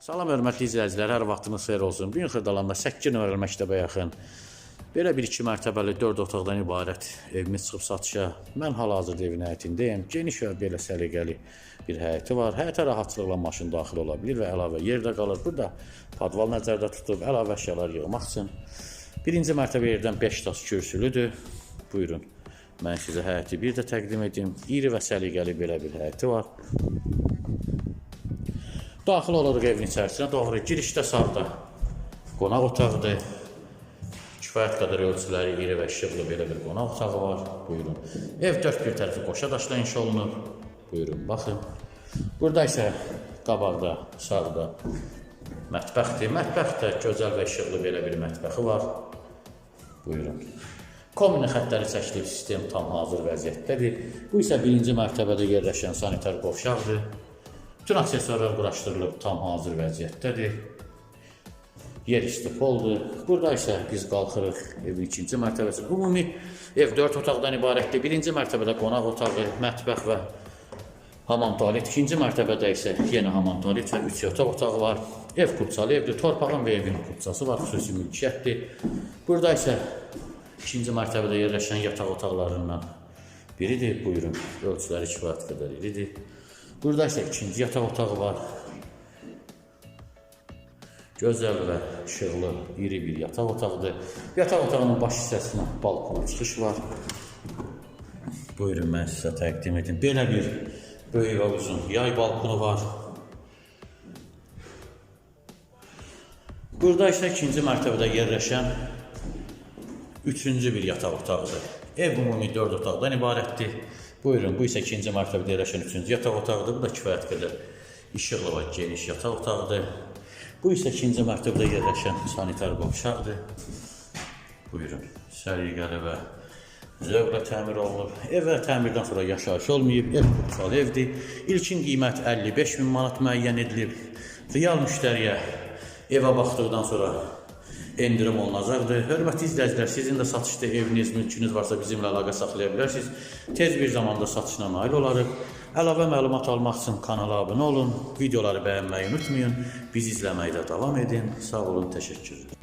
Salam hörmətli izləyicilər, hər vaxtınız xeyir olsun. Bu gün Xırdalanda 8 nömrəli məktəbə yaxın belə bir iki mərtəbəli 4 otaqdan ibarət evimiz çıxıb satışa. Mən hal-hazırda evin həyətindəyəm. Geniş və belə səliqəli bir həyəti var. Həyətə rahatlıqla maşın daxil ola bilir və əlavə yerdə qalır. Burada podval nəzərdə tutulub əlavə əşyalar yığmaq üçün. Birinci mərtəbə yerdən 5 tas kürsülüdür. Buyurun. Mən sizə həyəti bir də təqdim edim. İri və səliqəli belə bir həyəti var. Daxil oluruq evin içərisinə doğru. Girişdə sağda qonaq otağıdır. Kifayət qədər ölçüləri iri və işıqlı belə bir qonaq otağı var. Buyurun. Ev dörd bir tərəfi qoşa daşla inşa olunub. Buyurun, baxın. Burada isə qabaqda, sağda mətbəxdir. Mətbəxdə gözəl və işıqlı belə bir mətbəxi var. Buyurun. Komini xəttləri çəkilib, sistem tam hazır vəziyyətdədir. Bu isə birinci mərtəbədə yerləşən sanitar qovşaqdır. Bütün aksesuarlar quraşdırılıb tam hazır vəziyyətdədir. Yer üstü poldur. Burada isə biz qalxırıq evin ikinci mərtəbəsi. Ümumi ev 4 otaqdan ibarətdir. Birinci mərtəbədə qonaq otağı, mətbəx və hamam tualet. İkinci mərtəbədə isə yenə hamam tualet və 3 yataq otağı var. Ev kurtsalı evdir. Torpağın və evin kurtsası var. Xüsusi mülkiyyətdir. Burada isə ikinci mərtəbədə yerləşən yataq otaqlarından biridir. Buyurun. Ölçüləri kifayət qədər iridir. Burada isə ikinci yataq otağı var. Gözəl və işıqlı, iri bir yataq otağıdır. Yataq otağının baş hissəsinə balkona çıxış var. Buyurun, mən sizə təqdim edim. Belə bir böyük və uzun yay balkonu var. Burada isə ikinci mərtəbədə yerləşən üçüncü bir yataq otağıdır. Ev ümumi 4 otaqdan ibarətdir. Buyurun, bu isə ikinci mərtəbədə yerləşən üçüncü yataq otağıdır. Bu da kifayət qədər işıqlı və geniş yataq otağıdır. Bu isə ikinci mərtəbədə yerləşən sanitar qovşaqdır. Buyurun, səliqəli və zövqlə təmir olunub. Ev və təmirdən sonra yaşayış olmayıb, ev kurtsal evdir. İlkin qiymət 55 min manat müəyyən edilib. Real müştəriyə evə baxdıqdan sonra endirim olunacaqdır. Hörmətli izləyicilər, sizin də satışda eviniz, mülkünüz varsa bizimlə əlaqə saxlaya bilərsiniz. Tez bir zamanda satışına nail olarıq. Əlavə məlumat almaq üçün kanala abunə olun, videoları bəyənməyi unutmayın. Bizi izləməkdə davam edin. Sağ olun, təşəkkür.